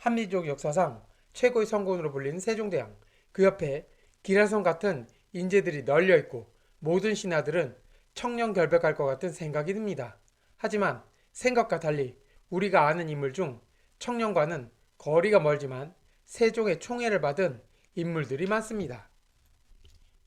한민족 역사상 최고의 성군으로 불리는 세종대왕. 그 옆에 기라성 같은 인재들이 널려 있고 모든 신하들은 청년 결백할 것 같은 생각이 듭니다. 하지만 생각과 달리 우리가 아는 인물 중 청년과는 거리가 멀지만 세종의 총애를 받은 인물들이 많습니다.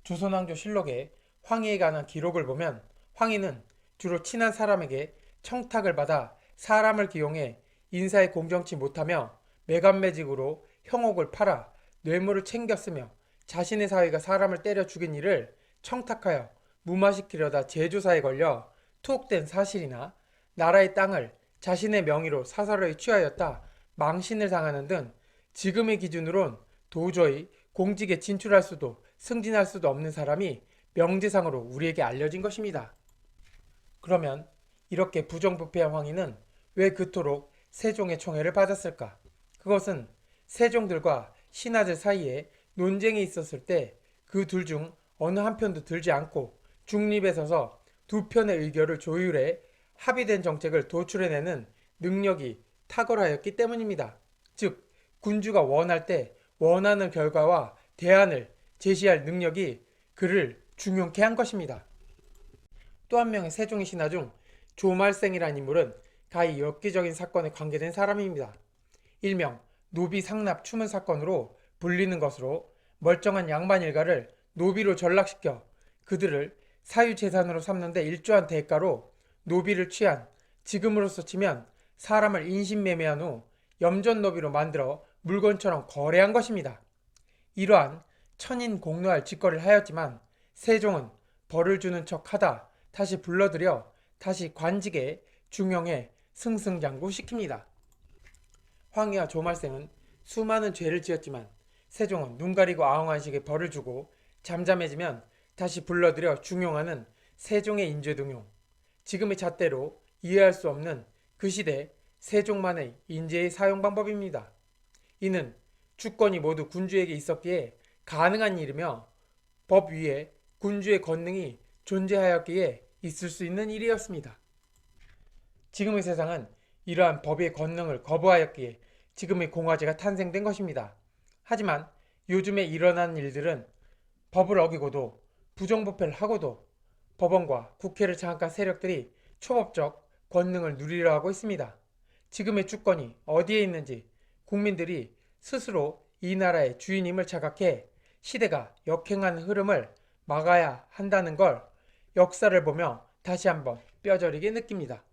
조선왕조 실록에 황희에 관한 기록을 보면 황희는 주로 친한 사람에게 청탁을 받아 사람을 기용해 인사에 공정치 못하며 매간매직으로 형옥을 팔아 뇌물을 챙겼으며 자신의 사위가 사람을 때려 죽인 일을 청탁하여 무마시키려다 제조사에 걸려 투옥된 사실이나 나라의 땅을 자신의 명의로 사사로이 취하였다 망신을 당하는 등 지금의 기준으론 도저히 공직에 진출할 수도 승진할 수도 없는 사람이 명제상으로 우리에게 알려진 것입니다. 그러면 이렇게 부정부패한 황희는 왜 그토록 세종의 총애를 받았을까? 그것은 세종들과 신하들 사이에 논쟁이 있었을 때 그 둘 중 어느 한편도 들지 않고 중립에 서서 두 편의 의견을 조율해 합의된 정책을 도출해내는 능력이 탁월하였기 때문입니다. 즉, 군주가 원할 때 원하는 결과와 대안을 제시할 능력이 그를 중용케 한 것입니다. 또 한 명의 세종의 신하 중 조말생이라는 인물은 가히 엽기적인 사건에 관계된 사람입니다. 일명 노비 상납 추문 사건으로 불리는 것으로 멀쩡한 양반 일가를 노비로 전락시켜 그들을 사유재산으로 삼는데 일조한 대가로 노비를 취한 지금으로서 치면 사람을 인신매매한 후 염전노비로 만들어 물건처럼 거래한 것입니다. 이러한 천인 공노할 짓거리를 하였지만 세종은 벌을 주는 척 하다 다시 불러들여 다시 관직에 중용해 승승장구 시킵니다. 황희와 조말생은 수많은 죄를 지었지만 세종은 눈 가리고 아웅한 식의 벌을 주고 잠잠해지면 다시 불러들여 중용하는 세종의 인재등용. 지금의 잣대로 이해할 수 없는 그 시대 세종만의 인재의 사용 방법입니다. 이는 주권이 모두 군주에게 있었기에 가능한 일이며 법 위에 군주의 권능이 존재하였기에 있을 수 있는 일이었습니다. 지금의 세상은 이러한 법의 권능을 거부하였기에 지금의 공화제가 탄생된 것입니다. 하지만 요즘에 일어나는 일들은 법을 어기고도 부정부패를 하고도 법원과 국회를 장악한 세력들이 초법적 권능을 누리려 하고 있습니다. 지금의 주권이 어디에 있는지 국민들이 스스로 이 나라의 주인임을 자각해 시대가 역행하는 흐름을 막아야 한다는 걸 역사를 보며 다시 한번 뼈저리게 느낍니다.